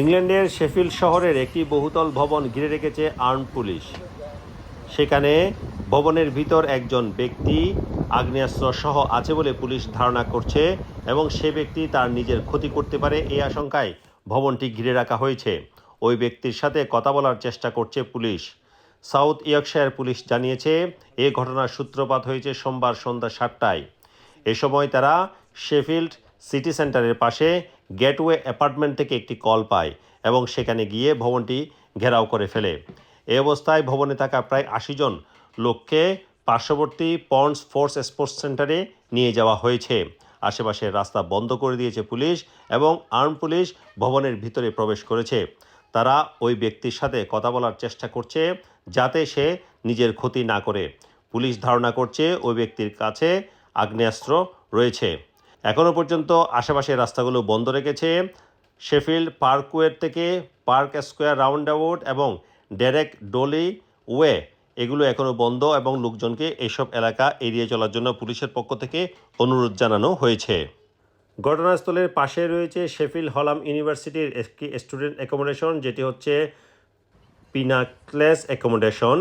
ইংল্যান্ডের শেফিল্ড শহরের একটি বহুতল ভবন ঘিরে রেখেছে আর্ম পুলিশ। সেখানে ভবনের ভিতর একজন ব্যক্তি আগ্নেয়াস্ত্র সহ আছে বলে পুলিশ ধারণা করছে এবং সে ব্যক্তি তার নিজের ক্ষতি করতে পারে এই আশঙ্কায় ভবনটি ঘিরে রাখা হয়েছে। ওই ব্যক্তির সাথে কথা বলার চেষ্টা করছে পুলিশ। সাউথ ইয়র্কশায়ার পুলিশ জানিয়েছে, এ ঘটনার সূত্রপাত হয়েছে সোমবার সন্ধ্যা সাতটায়। এ সময় তারা শেফিল্ড সিটি সেন্টারের পাশে গেটওয়ে অ্যাপার্টমেন্ট থেকে একটি কল পায় এবং সেখানে গিয়ে ভবনটি ঘেরাও করে ফেলে। এ অবস্থায় ভবনে থাকা প্রায় আশি জন লোককে পার্শ্ববর্তী পন্ডস ফোর্স স্পোর্টস সেন্টারে নিয়ে যাওয়া হয়েছে। আশেপাশের রাস্তা বন্ধ করে দিয়েছে পুলিশ এবং আর্ম পুলিশ ভবনের ভিতরে প্রবেশ করেছে। তারা ওই ব্যক্তির সাথে কথা বলার চেষ্টা করছে যাতে সে নিজের ক্ষতি না করে। পুলিশ ধারণা করছে ওই ব্যক্তির কাছে আগ্নেয়াস্ত্র রয়েছে। এখনও পর্যন্ত আশেপাশের রাস্তাগুলো বন্ধ রেখেছে। শেফিল্ড পার্কওয়ের থেকে পার্ক স্কোয়ার রাউন্ড অ্যাবাউট এবং ডেরেক ডলি ওয়ে এগুলো এখনও বন্ধ এবং লোকজনকে এইসব এলাকা এড়িয়ে চলার জন্য পুলিশের পক্ষ থেকে অনুরোধ জানানো হয়েছে। ঘটনাস্থলের পাশে রয়েছে শেফিল হলাম ইউনিভার্সিটির একটি স্টুডেন্ট অ্যাকোমোডেশন, যেটি হচ্ছে পিনাক্লেস অ্যাকোমোডেশন।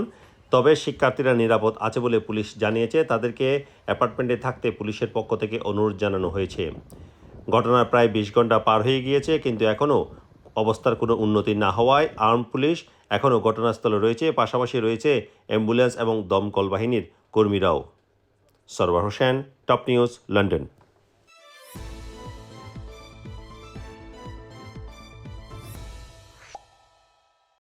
তবে শিক্ষার্থীরা নিরাপদ আছে বলে পুলিশ জানিয়েছে। তাদেরকে অ্যাপার্টমেন্টে থাকতে পুলিশের পক্ষ থেকে অনুরোধ জানানো হয়েছে। ঘটনার প্রায় বিশ ঘণ্টা পার হয়ে গিয়েছে, কিন্তু এখনও অবস্থার কোনো উন্নতি না হওয়ায় আর্ম পুলিশ এখনও ঘটনাস্থলে রয়েছে। পাশাপাশি রয়েছে অ্যাম্বুলেন্স এবং দমকল বাহিনীর কর্মীরাও। Sarwar Hossain, top news, London.